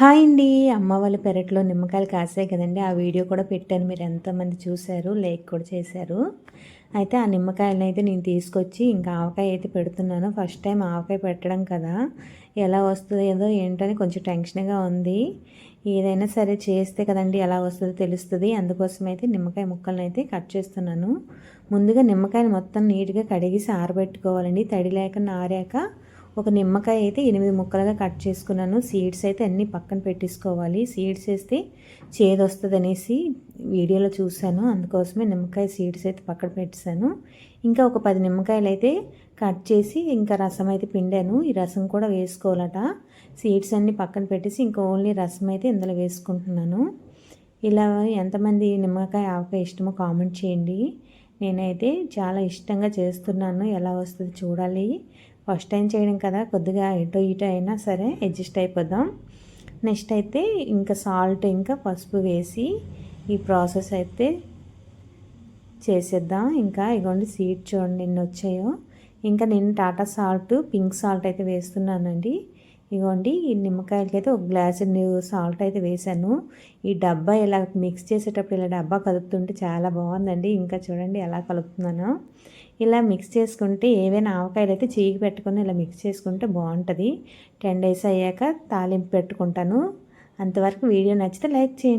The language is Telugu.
హాయ్ అండి. అమ్మ వాళ్ళ పెరట్లో నిమ్మకాయలు కాసాయి కదండి. ఆ వీడియో కూడా పెట్టాను. మీరు ఎంతమంది చూశారు లైక్ కూడా చేశారు. అయితే ఆ నిమ్మకాయలను అయితే నేను తీసుకొచ్చి ఇంకా ఆవకాయ అయితే పెడుతున్నాను. ఫస్ట్ టైం ఆవకాయ పెట్టడం కదా. ఎలా వస్తుందో ఏంటని కొంచెం టెన్షన్గా ఉంది. ఏదైనా సరే చేస్తే కదండి ఎలా వస్తుందో తెలుస్తుంది. అందుకోసం అయితే నిమ్మకాయ ముక్కలను అయితే కట్ చేస్తున్నాను. ముందుగా నిమ్మకాయని మొత్తం నీట్గా కడిగేసి ఆరబెట్టుకోవాలండి. తడి లేక నారాక ఒక నిమ్మకాయ అయితే ఎనిమిది ముక్కలుగా కట్ చేసుకున్నాను. సీడ్స్ అయితే అన్నీ పక్కన పెట్టేసుకోవాలి. సీడ్స్ వేస్తే చేదు వస్తుంది అనేసి వీడియోలో చూశాను. అందుకోసమే నిమ్మకాయ సీడ్స్ అయితే పక్కన పెట్టేశాను. ఇంకా ఒక పది నిమ్మకాయలు అయితే కట్ చేసి ఇంకా రసం అయితే పిండాను. ఈ రసం కూడా వేసుకోవాలట. సీడ్స్ అన్నీ పక్కన పెట్టేసి ఇంకా ఓన్లీ రసం అయితే ఇందులో వేసుకుంటున్నాను. ఇలా ఎంతమంది నిమ్మకాయ ఆవకాయ ఇష్టమో కామెంట్ చేయండి. నేనైతే చాలా ఇష్టంగా చేస్తున్నాను. ఎలా వస్తుంది చూడాలి. ఫస్ట్ టైం చేయడం కదా కొద్దిగా ఇటు ఇటు అయినా సరే అడ్జస్ట్ అయిపోదాం. నెక్స్ట్ అయితే ఇంకా సాల్ట్ ఇంకా పసుపు వేసి ఈ ప్రాసెస్ అయితే చేసేద్దాం. ఇంకా ఇగోండి సీట్ చూడండి ఎన్ని వచ్చాయో. ఇంకా నేను టాటా సాల్ట్ పింక్ సాల్ట్ అయితే వేస్తున్నానండి. ఇగోండి ఈ నిమ్మకాయలకి అయితే ఒక గ్లాసు సాల్ట్ అయితే వేసాను. ఈ డబ్బా ఇలా మిక్స్ చేసేటప్పుడు ఇలా డబ్బా కలుపుతుంటే చాలా బాగుందండి. ఇంకా చూడండి ఎలా కలుపుతున్నాను. ఇలా మిక్స్ చేసుకుంటే ఏవైనా ఆవకాయలు అయితే చీకి పెట్టుకొని ఇలా మిక్స్ చేసుకుంటే బాగుంటుంది. టెన్ డేస్ అయ్యాక తాలింపు పెట్టుకుంటాను. అంతవరకు వీడియో నచ్చితే లైక్ చేయండి.